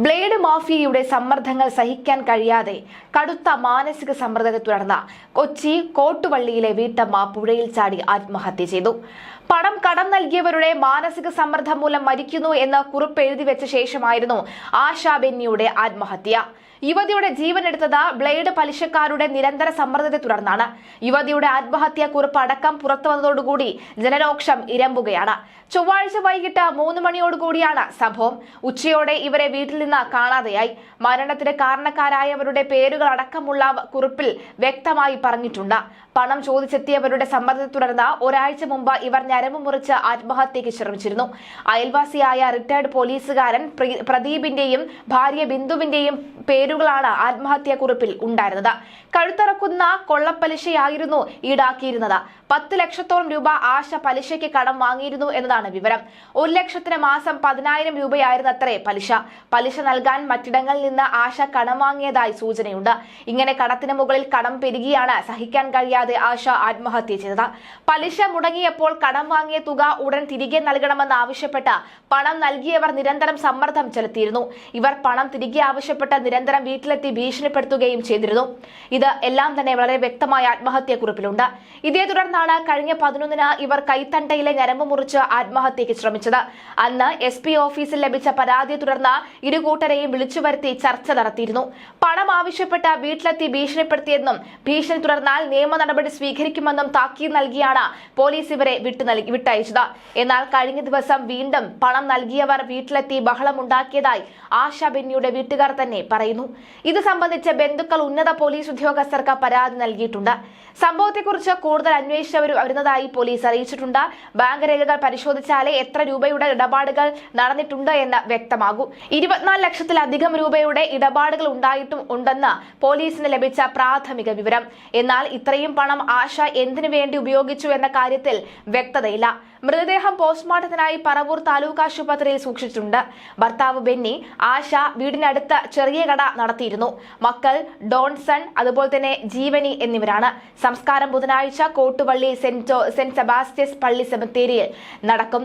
Blade മാഫിയയുടെ സമ്മർദ്ദങ്ങൾ സഹിക്കാൻ കഴിയാതെ കടുത്ത മാനസിക സമ്മർദ്ദത്തെ തുടർന്ന് കൊച്ചി കോട്ടുവള്ളിയിലെ വീട്ടമ്മ പുഴയിൽ ചാടി ആത്മഹത്യ ചെയ്തു. പണം കടം നൽകിയവരുടെ മാനസിക സമ്മർദ്ദം മൂലം മരിക്കുന്നു എന്ന് കുറിപ്പ് എഴുതി വെച്ച ശേഷമായിരുന്നു ആശാ ബെന്നിയുടെ ആത്മഹത്യ. യുവതിയുടെ ജീവൻ എടുത്തത് ബ്ലേഡ് പലിശക്കാരുടെ നിരന്തര സമ്മർദ്ദത്തെ തുടർന്നാണ്. യുവതിയുടെ ആത്മഹത്യാ കുറിപ്പ് അടക്കം പുറത്തു വന്നതോടുകൂടി ജനരോക്ഷം ഇരമ്പുകയാണ്. ചൊവ്വാഴ്ച വൈകിട്ട് മൂന്ന് മണിയോടുകൂടിയാണ് സംഭവം. ഉച്ചയോടെ ഇവരെ വീട്ടിൽ നിന്ന് കാണാതെയായി. മരണത്തിന് കാരണക്കാരായവരുടെ പേരുകൾ അടക്കമുള്ള കുറിപ്പിൽ വ്യക്തമായി പറഞ്ഞിട്ടുണ്ട്. പണം ചോദിച്ചെത്തിയവരുടെ സമ്മർദ്ദത്തെ തുടർന്ന് ഒരാഴ്ച മുമ്പ് ഇവർ ഞരമ്പ് മുറിച്ച് ആത്മഹത്യയ്ക്ക് ശ്രമിച്ചിരുന്നു. അയൽവാസിയായ റിട്ടയർഡ് പോലീസുകാരൻ പ്രദീപിന്റെയും ഭാര്യ ബിന്ദുവിന്റെയും പേരുകളാണ് ആത്മഹത്യാ കുറിപ്പിൽ ഉണ്ടായിരുന്നത്. കഴുത്തറക്കുന്ന കൊള്ളപ്പലിശയായിരുന്നു ഈടാക്കിയിരുന്നത്. പത്ത് ലക്ഷത്തോളം രൂപ ആശ പലിശയ്ക്ക് കടം വാങ്ങിയിരുന്നു എന്നതാണ് വിവരം. ഒരു ലക്ഷത്തിന് മാസം പതിനായിരം രൂപയായിരുന്നു അത്രേ പലിശ. പലിശ നൽകാൻ മറ്റിടങ്ങളിൽ നിന്ന് ആശ കടം വാങ്ങിയതായി സൂചനയുണ്ട്. ഇങ്ങനെ കടത്തിന് മുകളിൽ കടം പെരുകിയാണ് സഹിക്കാൻ കഴിയാതെ ആശ ആത്മഹത്യ ചെയ്തത്. പലിശ മുടങ്ങിയപ്പോൾ കടം വാങ്ങിയ തുക ഉടൻ തിരികെ നൽകണമെന്ന് ആവശ്യപ്പെട്ട് പണം നൽകിയവർ നിരന്തരം സമ്മർദ്ദം ചെലുത്തിയിരുന്നു. ഇവർ പണം തിരികെ ആവശ്യപ്പെട്ട് നിരന്തരം വീട്ടിലെത്തി ഭീഷണിപ്പെടുത്തുകയും ചെയ്തിരുന്നു. ഇത് എല്ലാം തന്നെ വളരെ വ്യക്തമായ ആത്മഹത്യ കുറിപ്പിലുണ്ട്. ഇതേ തുടർന്നാണ് കഴിഞ്ഞ പതിനൊന്നിന് ഇവർ കൈത്തണ്ടയിലെ ഞരമ്പ് മുറിച്ച് ആത്മഹത്യയ്ക്ക് ശ്രമിച്ചത്. അന്ന് എസ് ഓഫീസിൽ ലഭിച്ച പരാതിയെ തുടർന്ന് ഇരു കൂട്ടരെയും വിളിച്ചു വരുത്തി ചർച്ച നടത്തിയിരുന്നു. പണം ആവശ്യപ്പെട്ട വീട്ടിലെത്തി ഭീഷണിപ്പെടുത്തിയെന്നും ഭീഷണി തുടർന്നാൽ നിയമ നടപടി സ്വീകരിക്കുമെന്നും താക്കീത് നൽകിയാണ് പോലീസ് ഇവരെ വിട്ടു നൽകി വിട്ടയച്ചത്. എന്നാൽ കഴിഞ്ഞ ദിവസം വീണ്ടും പണം നൽകിയവർ വീട്ടിലെത്തി ബഹളമുണ്ടാക്കിയതായി ആശ ബെന്നിയുടെ വീട്ടുകാർ തന്നെ പറയുന്നു. ഇത് സംബന്ധിച്ച് ബന്ധുക്കൾ ഉന്നത പോലീസ് ഉദ്യോഗസ്ഥർക്ക് പരാതി നൽകിയിട്ടുണ്ട്. സംഭവത്തെക്കുറിച്ച് കൂടുതൽ അന്വേഷിച്ചവരും വരുന്നതായി പോലീസ് അറിയിച്ചിട്ടുണ്ട്. ബാങ്ക് രേഖകൾ പരിശോധിച്ചാലേ എത്ര രൂപയുടെ ഇടപാടുകൾ നടന്നിട്ടുണ്ട് എന്ന് വ്യക്തമാകും. ഇരുപത്തിനാല് ലക്ഷത്തിലധികം രൂപയുടെ ഇടപാടുകൾ ഉണ്ടായിട്ടും ഉണ്ടെന്ന് പോലീസിന് ലഭിച്ച പ്രാഥമിക വിവരം. എന്നാൽ ഇത്രയും പണം ആശ എന്തിനു വേണ്ടി ഉപയോഗിച്ചു എന്ന കാര്യത്തിൽ വ്യക്തതയില്ല. മൃതദേഹം പോസ്റ്റ്മോർട്ടത്തിനായി പറവൂർ താലൂക്ക് ആശുപത്രിയിൽ സൂക്ഷിച്ചിട്ടുണ്ട്. ഭർത്താവ് ബെന്നി ആശ വീടിനടുത്ത് ചെറിയ കട നടത്തിയിരുന്നു. മക്കൾ ഡോൺസൺ അതുപോലെ തന്നെ ജീവനി എന്നിവരാണ്. സംസ്കാരം ബുധനാഴ്ച കോട്ടുപള്ളി സെന്റ് സെന്റ് സെബാസ്റ്റ്യസ് പള്ളി സെമിത്തേരിയിൽ നടക്കും.